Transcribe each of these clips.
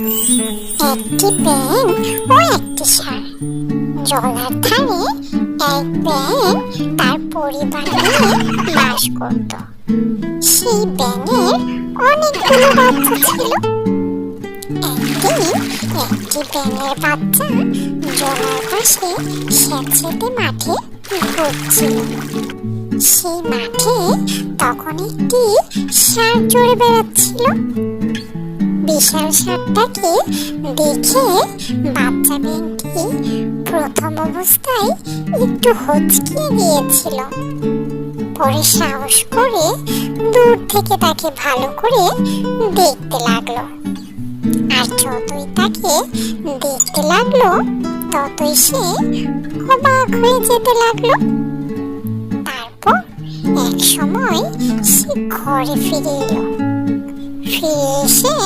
একটি ব্যাঙ ও একটি ষাঁড় জলার ধারে এক তার পরিবার নিয়ে বাস করত। সেই ব্যাঙের অনেকগুলো বাচ্চা ছিল। একদিন একটি বাচ্চা জলার পাশে মাঠে ঘুরছিল। সেই মাঠে তখন একটি ষাঁড় চড়ে বেড়াচ্ছিল। বিশাল ষাঁড়টাকে দেখে বাচ্চা মেয়েটি প্রথম অবস্থায় একটু হচকিয়ে গিয়েছিল। পরে সাহস করে দূর থেকে তাকে ভালো করে দেখতে লাগল। আর যতই তাকে দেখতে লাগল, ততই সে অবাক হয়ে যেতে লাগল। তারপর এক সময় সে ঘরে ফিরে এলো। ফিরে এসে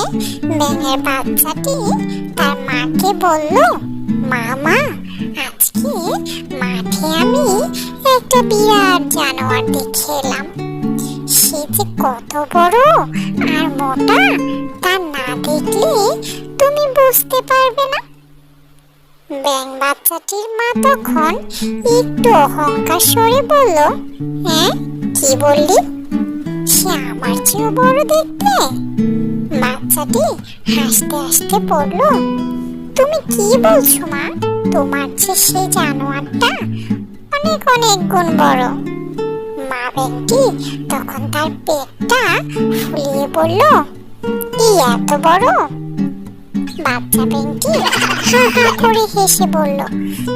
ব্যাঙের বাচ্চাটি তার মাকে বলল মা মা আজকে মাঠে আমি একটা বিরাট জানোয়ার দেখে এলাম। সে যে কত বড় আর মোটা, তা না দেখলে তুমি বুঝতে পারবে না। ব্যাং বাচ্চাটির মা তখন একটু অহংকার সরে বলল হ্যাঁ কি বললি? আমার চেয়েও বড় দেখতে। বাচ্চাটি হাসতে হাসতে বলল, তুমি কি বলছো মা? তোমার চেয়ে সে জানোয়ারটা অনেক অনেক গুণ বড়। মা ব্যাংটি তখন তার পেটটা ফুলিয়ে বলল ই এত বড়? বাচ্চা ব্যাংটি হা হা করে হেসে বলল,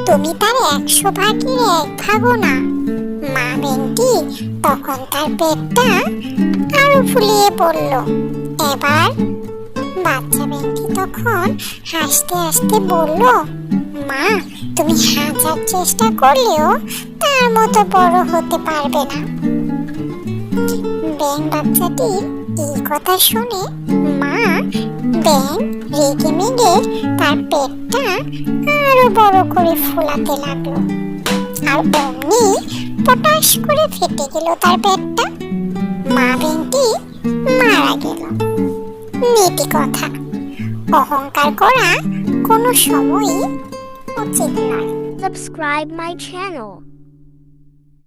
তুমি তার একশো ভাগের এক ভাগও না। মা তখন তার পেটটা আরও ফুলিয়ে পড়ল। এবার বাচ্চা ব্যাংটি তখন হাসতে হাসতে বলল, মা, তুমি হাজার চেষ্টা করলেও তার মতো বড় হতে পারবে না। ব্যাং বাচ্চাটি এই কথা শুনে মা ব্যাং রেগে মেগে তার পেটটা আরও বড় করে ফোলাতে লাগল। আর অমনি পটাশ করে ফেটে গেল তার পেটটা। মা ব্যাংটি মারা গেল। নীতি কথা, অহংকার করা কোনো সময়ই উচিত নয়। Subscribe my channel.